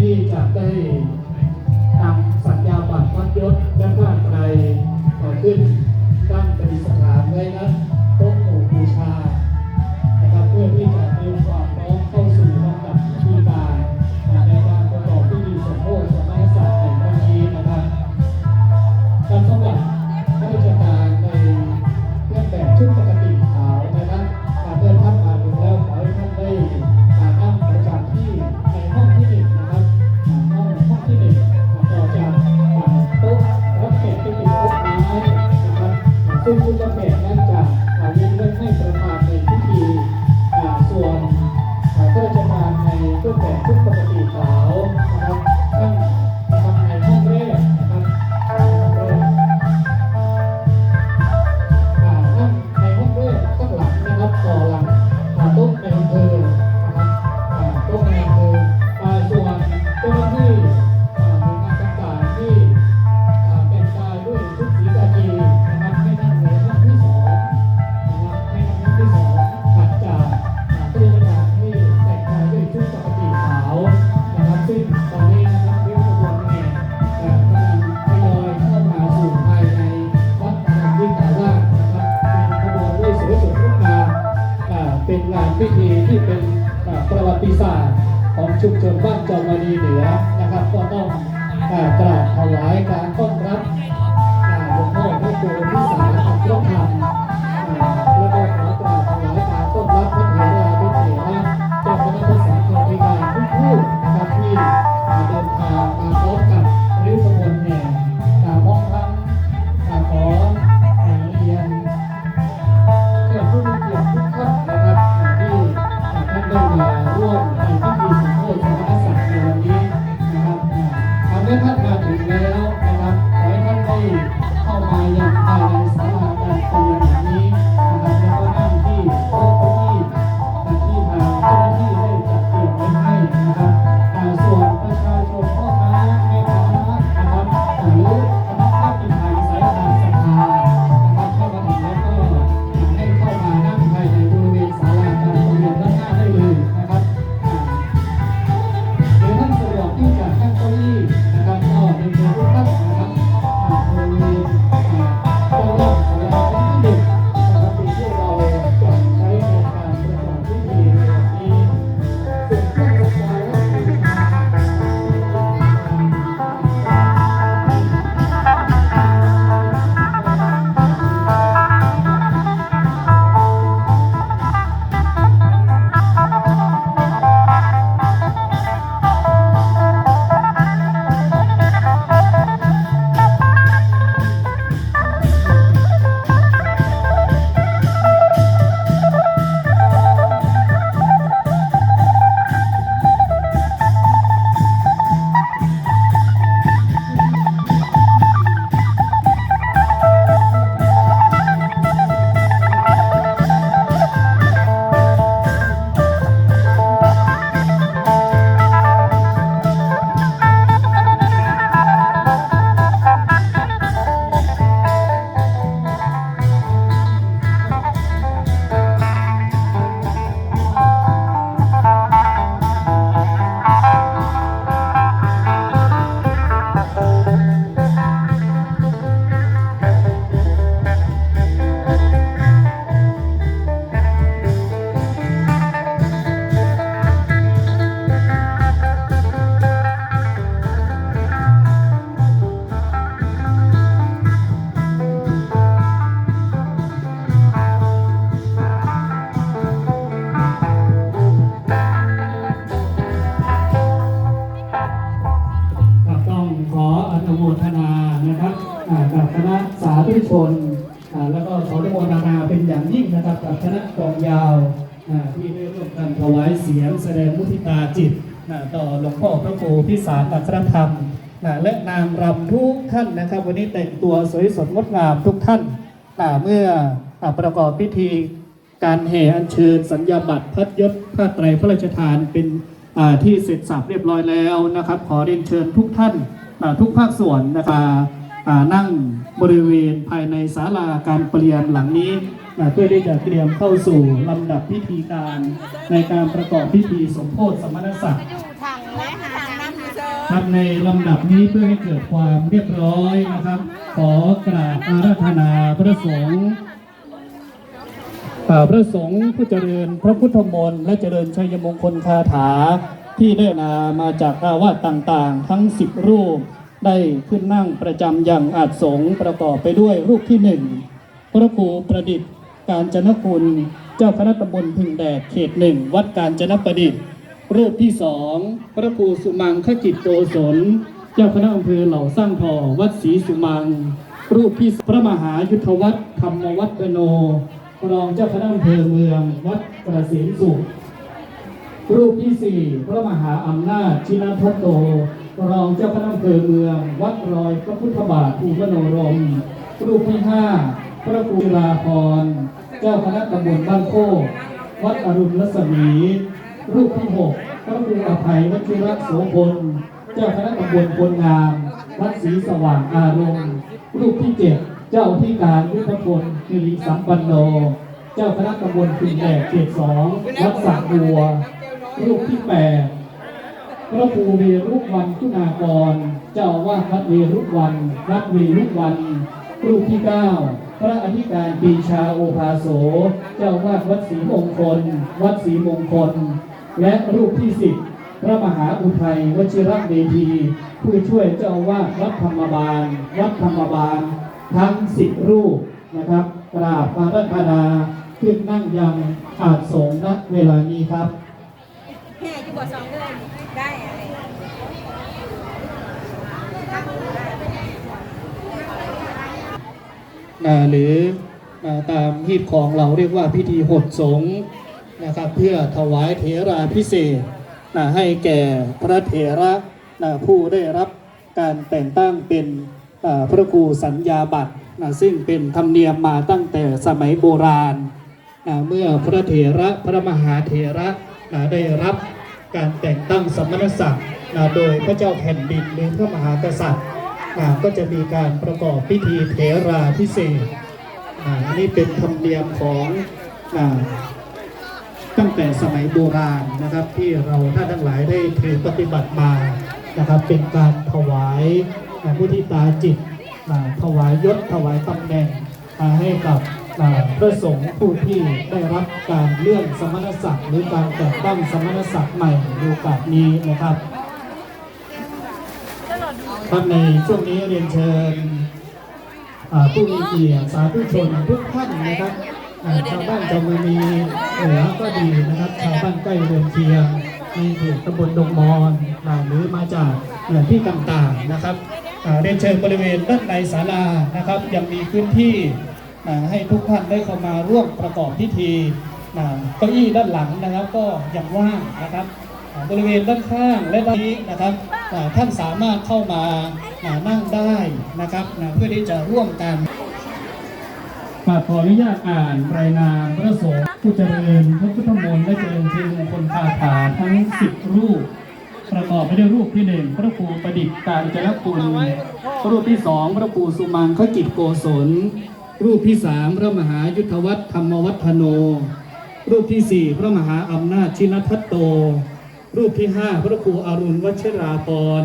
ที่จะได้ ชุมชนบ้านจอมณีเหนือนะครับ ก็ต้องกราบถวายการต้อน วายเสียงแสดงมุทิตาจิตนะต่อหลวงพ่อพระครูพิสารอัตรธรรมนะและนางรำทุกท่านนะครับ วันนี้แต่งตัวสวยสดงดงามทุกท่านนะเมื่อประกอบพิธีการแห่อัญเชิญสัญญาบัตรพัดยศพระไตรพระราชทานเป็นที่เสร็จสับเรียบร้อยแล้วนะครับ ขอเรียนเชิญทุกท่านทุกภาคส่วนนะครับนั่งบริเวณภายในศาลาการเปลี่ยนหลังนี้ เพื่อที่จะเตรียมเข้าสู่ลำดับพิธีการในการประกอบพิธีสมโภชสมณศักดิ์อยู่ทางและหาน้ำอยู่เจอครับในลำดับนี้เพื่อให้เกิดความเรียบร้อยนะครับ ขอกราบอาราธนาพระสงฆ์อ่าพระสงฆ์ผู้เจริญพระพุทธมนต์และเจริญชัยมงคลคาถาที่ได้นามาจากอาวาสต่างๆ ทั้ง10รูปได้ขึ้นนั่งประจำอย่างอาจสงฆ์ประกอบไปด้วยรูปที่หนึ่งพระครูประดิษฐ์ การจนคุณ เจ้าคณะตำบลพึงแดดเขตหนึ่งวัดการจนประดิษฐ์ รูปที่สองพระครูสุมังคจิตโกศล เจ้าคณะอำเภอเหล่าสร้างทอวัดศรีสุมัง รูปที่พระมหายุทธวัฒน์ธรรมวัฒโนรองเจ้าคณะอำเภอเมืองวัดกระสินสุขรูปที่สี่พระมหาอำนาจชินทัตโต รองเจ้าคณะอำเภอเมือง วัดรอยพระพุทธบาทภูมโนรม รูปที่ห้าพระครูลาพร เจ้าคณะตำบลบ้านโคกวัดอรุณรัศมี รูปที่หกพระครูอภัยวัชิระโสพล เจ้าคณะตำบลพลงาม วัดศรีสว่างอารมณ์ รูปที่เจ็ดเจ้าที่การยุทธพลคิริสัมปันโน เจ้าคณะตำบลคุนแดกเขตสองวัดสระบัว รูปที่แปดพระครูเวรุวันคุณากร เจ้าอาวาดวัดเวรุวันวัดเวรุวันรูปที่เก้า พระอธิการปีชาโอภาโส เจ้าวาดวัดศรีมงคล วัดศรีมงคล และรูปที่สิบพระมหาอุทัยวชิระเมธีผู้ช่วยเจ้าวาดวัดธรรมบาล วัดธรรมบาล ทั้งสิบรูปนะครับกราบพระรัตนาขึ้นนั่งยังอาจสงณเวลานี้ครับแห่อยู่บสองเดือนได้อะไร อ่า หรืออตามฮีตของเราเรียกว่าพิธีหดสงนะครับเพื่อถวายเถราพิเศษนะให้แก่พระเถระนะผู้ได้รับการแต่งตั้งเป็นพระครูสัญญาบัตรนะซึ่งเป็นธรรมเนียมมาตั้งแต่สมัยโบราณนะเมื่อพระเถระพระมหาเถระนะได้รับการแต่งตั้งสมณศักดิ์โดยพระเจ้าแผ่นดินหรือพระมหากษัตริย์ ก็จะมีการประกอบพิธีเถราพิเศษอันนี้เป็นธรรมเนียมของอตั้งแต่สมัยโบราณนะครับที่เราท่านทั้งหลายได้ถือปฏิบัติมานะครับเป็นการถวายผู้ที่ตาจิตถวายยศถวายตำแหน่งให้กับพระสงฆ์ผู้ที่ได้รับการเลื่อนสมณศักดิ์หรือการแต่งตั้งสมณศักดิ์ใหม่ในโอกาสนี้นะครับ ครับในช่วงนี้เรียนเชิญผู้มีเกียรติสาธุชนทุกท่านนะครับชาวบ้านจอมมีเหนือก็ดีนะครับชาวบ้านใกล้เรือนเคียงในเขตตำบลดงมอนหรือมาจากหนือที่ต่างๆนะครับเรียนเชิญบริเวณด้านในศาลานะครับ ยังมีพื้นที่ให้ทุกท่านได้เข้ามาร่วมประกอบพิธีเก้าอี้ด้านหลังนะครับ ก็ยังว่างนะครับ บริเวณด้านข้างและด้านนี้นะครับท่านสามารถเข้ามานั่งได้นะครับเพื่อที่จะร่วมกันขออนุญาตอ่านรายนามพระสงฆ์ผู้เจริญพระพุทธมนต์และเจริญชื่อมงคลคาถาทั้ง10รูป ประกอบไปด้วยรูปที่หนึ่งพระครูประดิษฐ์การจนกุลรูปที่สองพระครูสุมังคกิจโกศล รูปที่สามพระมหายุทธวัฒธรรมวัฒโน รูปที่สี่พระมหาอำนาจชินทัตโต รูปที่ห้าพระครูอรุณวัชราพร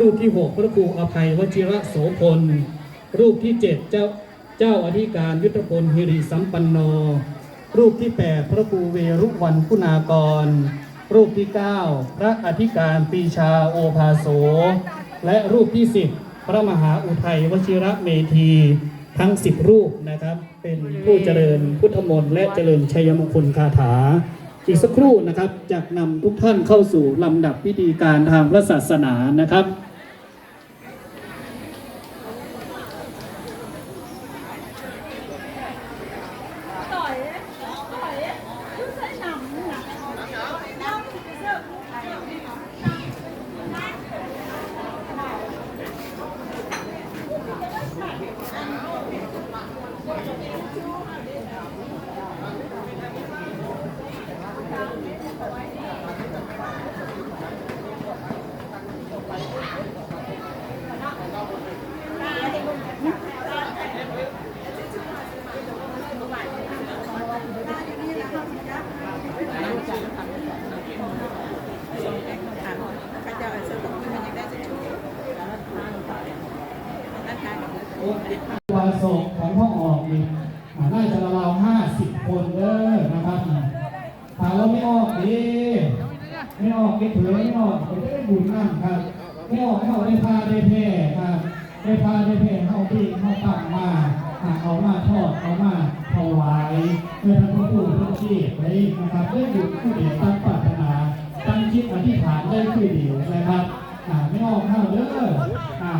รูปที่หกพระครูอภัยวชิระโสพล รูปที่เจ็ดเจ้าเจ้าอธิการยุทธพลฮิริสัมปันโน รูปที่แปดพระครูเวรุวันคุณากร รูปที่เก้าพระอธิการปีชาโอภาโส และรูปที่สิบพระมหาอุทัยวชิระเมธีทั้งสิบรูปนะครับ เป็นผู้เจริญพุทธมนต์และเจริญชัยมงคลคาถา อีกสักครู่นะครับจะนำทุกท่านเข้าสู่ลำดับพิธีการทางพระศาสนานะครับ ต่อยต่อยคุณใส่หนำนะน้ำเสื้อผู้ชาย ค วาส่งของห้องออกนี่อ่าน่าจะราวห้าสิบคนเด้อนะครับถ้าเราไม่ออกดีไม่ออกไม่ถือไม่ออกก็จะได้บุญนั่นครับไม่ออกเข้าได้พาได้แพ่ครับได้พาได้แพ่เข้าที่เข้าตั้งมาอ่าเอามาทอดเอามาถวายเพื่อท่านผู้ผู้ทุกที่ไว้นะครับได้บุญผู้เดียวตั้งปรารถนาตั้งคิดอธิษฐานได้คือเดียวนะครับไม่ออกเข้าเด้ออ่า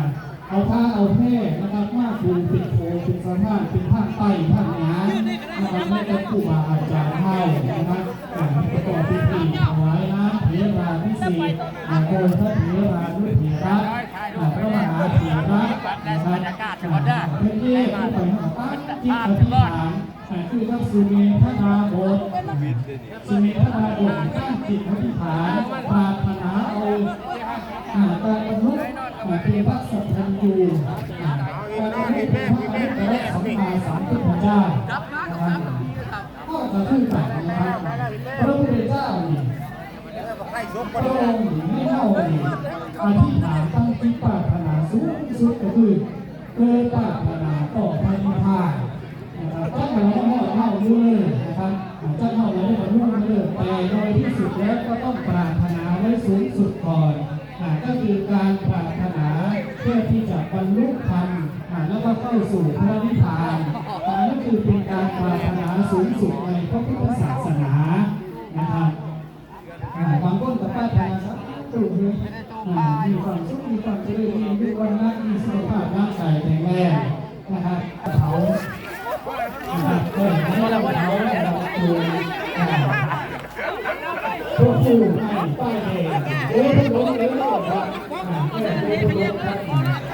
เอาผ้าเอาแพร่นะครับมาปูปิดโพปิดสะพานปิดผ้าใต้ผ้าหนานะครับไม่ได้ครูบาอาจารย์ให้นะครับประกอบพิธีถวายน้ำเทราพิเศษอ่โดยพระเทราด้วยเทระอ่าพระมหาเทระนะครับอ่าเพื่อที่ไปหาตั้งจิตอธิษฐานอ่าคือพระสุเมธนาบทสุเมธนาบทตั้งจิตอธิษฐานปรารถนาเอาอ่าการบรรลุอ่าเทพสัพพัญญูอ่าการบรรลุเป็นพระอริยสัมมาสัมพุทธเจ้านะครับก็จะขึ้นไปนะครับพระพุทธเจ้านี่ พระองค์ไม่เท่านี่อธิษฐานตั้งจิตปรารถนาสูงสุดก็คือเกิดปรารถนาต่อพระนิพพานนะครับเจ้าของเราเท่าอยู่เลยนะครับเจ้าของเราได้บรรลุเลยแต่โดยที่สุดแล้วก็ต้องปรารถนาไว้สูงสุดก่อนอ่าก็คือการปรารถนาเพื่อที่จะบรรลุธรรมอ่าแล้วก็เข้าสู่พระนิพพานอ่านั่นคือเป็นการปรารถนาสูงสุดในพระพุทธศาสนานะครับอ่าบางคนกับป้าทานครับตู่เลยอ่ามีความสุขมีความเจริญมีมีวันรักมีสุขภาพร่างกายแข็งแรงนะครับเขา นะครับเออให้เราเขาเราดูอ่าพวกผู้ให้ป้ายแดงโอ้ยพวกล้มเลยนะครับอ่าแค่พวกล้มครับ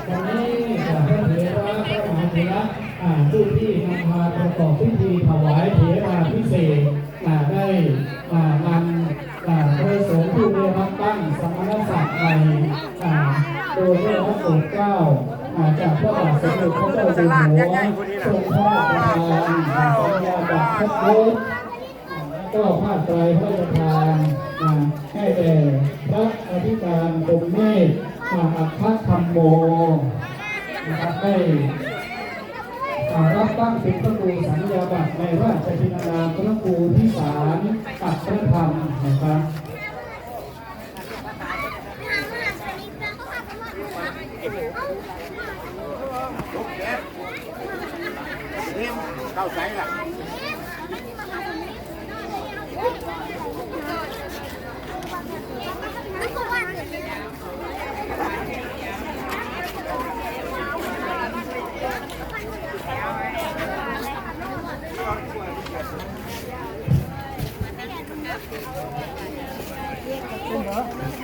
วันนี้อ่าพระเถระพระมหาเถระอ่าผู้ที่นำมาประกอบพิธีถวายเถราพิเศษได้อ่านำอ่าพระสงฆ์ผู้ได้รับตั้งสมณศักดิ์ในอ่าโดยได้รับโปรดเก้าจากพระบาทสมเด็จพระเจ้าอยู่หัวานสัญญาบัตรพระโคตก็ผ้าไตรพระราชทานให้แด่พระอธิการกรมเมธอ่าอัคคธรรมโมนะครับได้รับตั้งเป็นพระครูสัญญาบัตรในราชกินานามพระครูที่สารอัตถธรรมนะครับ เข้าใจล่ะเ